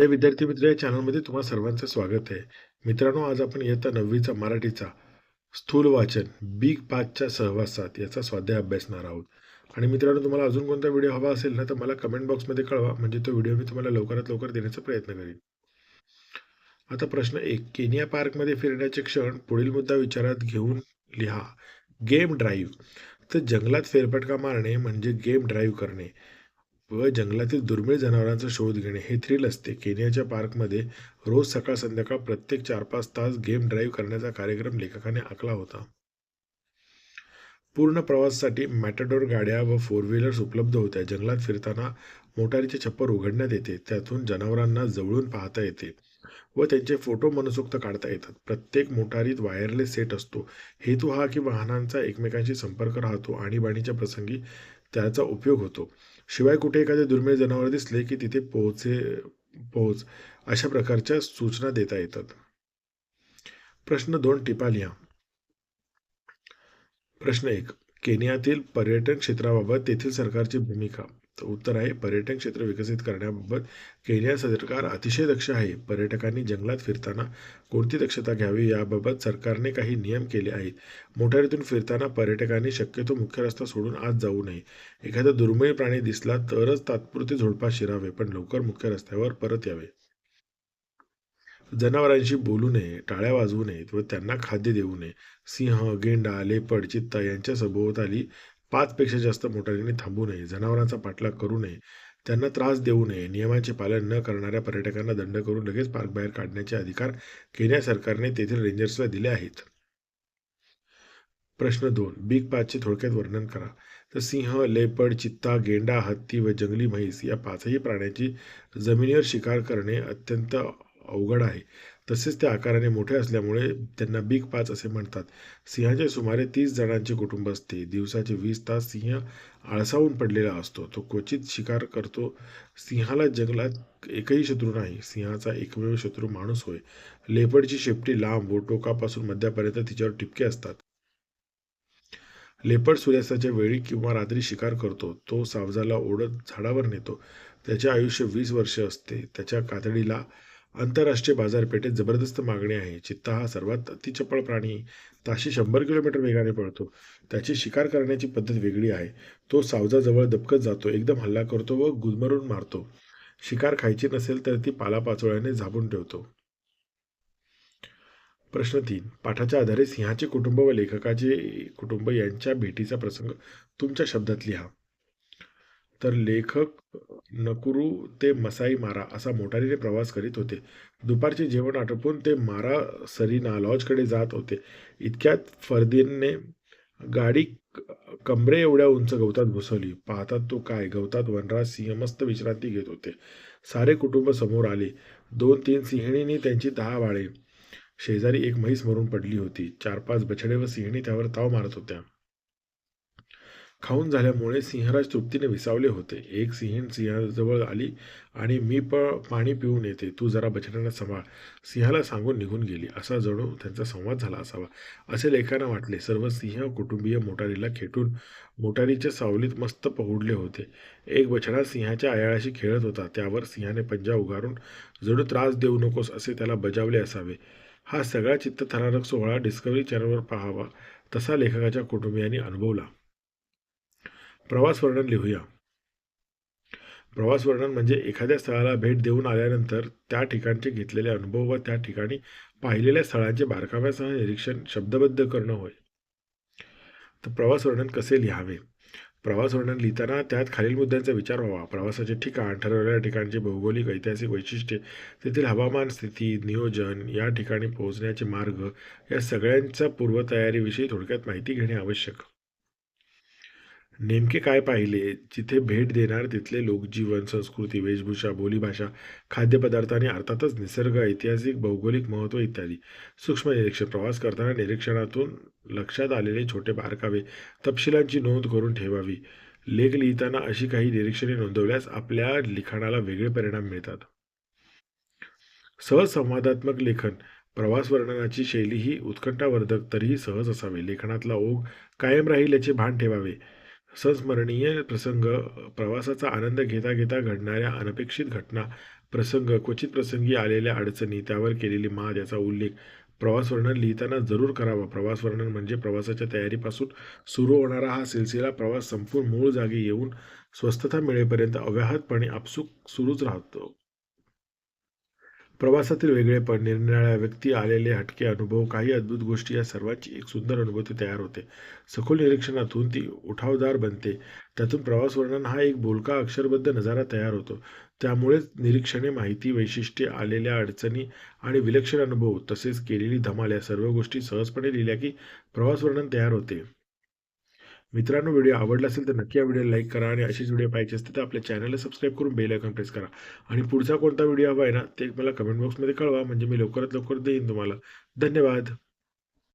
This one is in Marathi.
हे विद्यार्थी मित्र या चॅनलमध्ये तुम्हा सर्वांचं स्वागत आहे. मित्रांनो आज आपण इयत्ता नववीचा मराठीचा स्थूल वाचन बिग पाचच्या सहवासात याचा स्वाध्याय अभ्यासणार आहोत. आणि मित्रांनो तुम्हाला अजून कोणता व्हिडिओ हवा असेल ना तर मला कमेंट बॉक्समध्ये कळवा म्हणजे तो व्हिडिओ मी तुम्हाला लवकरात लवकर देण्याचा प्रयत्न करेन. आता प्रश्न एक केनिया पार्कमध्ये फिरण्याचे क्षण पुढील मुद्दा विचारात घेऊन लिहा. गेम ड्राईव्ह तर जंगलात फेरफटका मारणे म्हणजे गेम ड्राईव्ह करणे. व जंगलातील दुर्मिळ जनावरांचा शोध घेणे हे थ्रिल असते. केनियाच्या पार्कमध्ये रोज सकाळ संध्याकाळ प्रत्येक चार पाच तास गेम ड्राईव्ह करण्याचा कार्यक्रम लेखकाने आखला होता. पूर्ण प्रवासासाठी मॅटाडोर गाड्या व फोर व्हीलर्स उपलब्ध होत्या. जंगलात फिरताना मोटारीचे छप्पर उघडण्यात येते. त्यातून जनावरांना जवळून पाहता येते. व त्यांचे फोटो मनसोक्त काढता येतात. प्रत्येक मोटारीत वायरलेस सेट असतो. हेतू हा की वाहनांचा एकमेकांशी संपर्क राहतो आणीबाणीच्या प्रसंगी त्याचा उपयोग होतो. शिवाय कुठे एखादे दुर्मिळ जनावर दिसले की तिथे पोहोचे पोहोच अशा प्रकारच्या सूचना देता येतात. प्रश्न दोन टिपालिया. प्रश्न एक केनियातील पर्यटन क्षेत्राबाबत तेथील सरकारची भूमिका. तर उत्तर आहे पर्यटन क्षेत्र विकसित करण्याबाबत केनिया सरकार अतिशय दक्ष आहे. पर्यटकांनी जंगलात फिरताना कोणती दक्षता घ्यावी याबाबत सरकारने काही नियम केले आहेत. मोटारीतून फिरताना पर्यटकांनी शक्यतो मुख्य रस्ता सोडून आत जाऊ नये. एखादा दुर्मिळ प्राणी दिसला तरच तात्पुरते झोडपास शिरावे पण लवकर मुख्य रस्त्यावर परत यावे. जनावरांशी बोलू नये टाळ्या वाजवू नयेत व त्यांना खाद्य देऊ नये. सिंह गेंडा लेपड चित्ता यांच्या सभोवताली पाचपेक्षा जास्त मोटारीने थांबू नये जनावरांचा पाठलाग करू नये त्यांना त्रास देऊ नये नियमांचे पालन न करणाऱ्या पर्यटकांना दंड करून लगेच पार्क बाहेर काढण्याचे अधिकार केनिया सरकारने तेथील रेंजर्सला दिले आहेत. प्रश्न दोन बिग पाचचे थोडक्यात वर्णन करा. तर सिंह लेपड चित्ता गेंडा हत्ती व जंगली म्हैस या पाचही प्राण्यांची जमिनीवर शिकार करणे अत्यंत अवघड आहे. तसेच ते आकाराने मोठे असल्यामुळे त्यांना बिग पाच असे म्हणतात. सिंहाचे सुमारे तीस जणांचे कुटुंब असते. दिवसाचे वीस तास सिंह आळसावून पडलेला असतो. तो क्वचित शिकार करतो. सिंहाला जंगलात एकही शत्रू नाही. सिंहाचा एकमेव शत्रू माणूस होय. लेपडची शेपटी लांब व टोकापासून मध्यापर्यंत तिच्यावर टिपके असतात. लेपड सूर्यास्ताच्या वेळी किंवा रात्री शिकार करतो. तो सावजाला ओढत झाडावर नेतो. त्याचे आयुष्य वीस वर्ष असते. त्याच्या कातडीला आंतरराष्ट्रीय बाजारपेठेत जबरदस्त मागणी आहे. चित्ता हा सर्वात अतिचपळ प्राणी ताशी शंभर किलोमीटर वेगाने पळतो. त्याची शिकार करण्याची पद्धत वेगळी आहे. तो सावजाजवळ दबकत जातो एकदम हल्ला करतो व गुदमरून मारतो. शिकार खायची नसेल तर ती पालापाचोळ्याने झाबून ठेवतो. प्रश्न तीन. पाठाच्या आधारे सिंहाचे कुटुंब व लेखकाचे कुटुंब यांच्या भेटीचा प्रसंग तुमच्या शब्दात लिहा. तर लेखक नकुरू ते मसाई मारा असा मोटारीने प्रवास करीत होते. दुपारचे जेवण आटोपून ते मारा सरीना लॉजकडे जात होते. इतक्यात फर्दीनने गाडी कमरे एवढ्या उंच गवतात घुसवली. पाहतात तो काय? गवतात वनराज सिंह मस्त विश्रांती घेत होते. सारे कुटुंब समोर आले. दोन तीन सिंहणींनी त्यांची दहा वाळे. शेजारी एक म्हैस मरून पडली होती. चार पाच बछडे व सिंहणी त्यावर ताव मारत होत्या. खाऊन झाल्यामुळे सिंहराज तृप्तीने विसावले होते. एक सिंहण सिंहाजवळ आली आणि मी प पाणी पिऊन येते. तू जरा बछड्यांना सांभाळ. सिंहाला सांगून निघून गेली. असा जणू त्यांचा संवाद झाला असावा असे लेखांना वाटले. सर्व सिंह कुटुंबीय मोटारीला खेटून मोटारीच्या सावलीत मस्त पहुडले होते. एक बछडा सिंहाच्या आयाळाशी खेळत होता. त्यावर सिंहाने पंजा उगारून जणू त्रास देऊ नकोस असे त्याला बजावले असावे. हा सगळा चित्तथरारक सोहळा डिस्कवरी चॅनलवर पाहावा तसा लेखकाच्या कुटुंबियांनी अनुभवला. प्रवास वर्णन लिहूया. प्रवास वर्णन म्हणजे एखाद्या स्थळाला भेट देऊन आल्यानंतर त्या ठिकाणचे घेतलेले अनुभव व त्या ठिकाणी पाहिलेल्या स्थळांचे बारकाव्यासह निरीक्षण शब्दबद्ध करणं होय. तर प्रवास वर्णन कसे लिहावे? प्रवास वर्णन लिहिताना त्यात खालील मुद्द्यांचा विचार व्हावा. प्रवासाचे ठिकाण ठरवलेल्या ठिकाणचे भौगोलिक ऐतिहासिक वैशिष्ट्ये तेथील हवामान स्थिती नियोजन या ठिकाणी पोहोचण्याचे मार्ग या सगळ्यांच्या पूर्वतयारीविषयी थोडक्यात माहिती घेणे आवश्यक. नेमके काय पाहिले? जिथे भेट देणार तिथले लोकजीवन संस्कृती वेशभूषा बोलीभाषा खाद्यपदार्थ आणि अर्थातच निसर्ग ऐतिहासिक भौगोलिक महत्त्व इत्यादी. सूक्ष्म निरीक्षण प्रवास करताना निरीक्षणातून लक्षात आलेले छोटे बारकावे तपशिलांची नोंद करून ठेवावी. लेख लिहिताना अशी काही निरीक्षणे नोंदवल्यास आपल्या लिखाणाला वेगळे परिणाम मिळतात. सहज संवादात्मक लेखन. प्रवास वर्णनाची शैली ही उत्कंठावर्धक तरीही सहज असावी. लेखनातला ओघ कायम राहील याचे भान ठेवावे. संस्मरणीय प्रसंग प्रवासाचा आनंद घेता घेता घडणाऱ्या अनपेक्षित घटना प्रसंग क्वचित प्रसंगी आलेल्या अडचणी त्यावर केलेली मात याचा उल्लेख प्रवास वर्णन लिहिताना जरूर करावा. प्रवास वर्णन म्हणजे प्रवासाच्या तयारीपासून सुरू होणारा हा सिलसिला. प्रवास संपूर्ण मूळ जागी येऊन स्वस्थता मिळेपर्यंत अव्याहतपणे आपसूक सुरूच राहतो. प्रवासातील वेगळेपण निरनिराळ्या व्यक्ती आलेले हटके अनुभव काही अद्भुत गोष्टी या सर्वांची एक सुंदर अनुभूती तयार होते. सखोल निरीक्षणातून ती उठावदार बनते. त्यातून प्रवास वर्णन हा एक बोलका अक्षरबद्ध नजारा तयार होतो. त्यामुळेच निरीक्षणे माहिती वैशिष्ट्ये आलेल्या अडचणी आणि विलक्षण अनुभव तसेच केलेली धमाल या सर्व गोष्टी सहजपणे लिहिल्या की प्रवास वर्णन तयार होते. मित्रांनो व्हिडिओ आवडला असेल तर नक्की या व्हिडिओला लाईक करा आणि अशीच व्हिडिओ पाहिजे असतील तर आपल्या चॅनलला सबस्क्राईब करून बेल आयकॉन प्रेस करा. आणि पुढचा कोणता व्हिडिओ हवा आहे ना ते मला कमेंट बॉक्समध्ये कळवा म्हणजे मी लवकरात लवकर देईन तुम्हाला. धन्यवाद.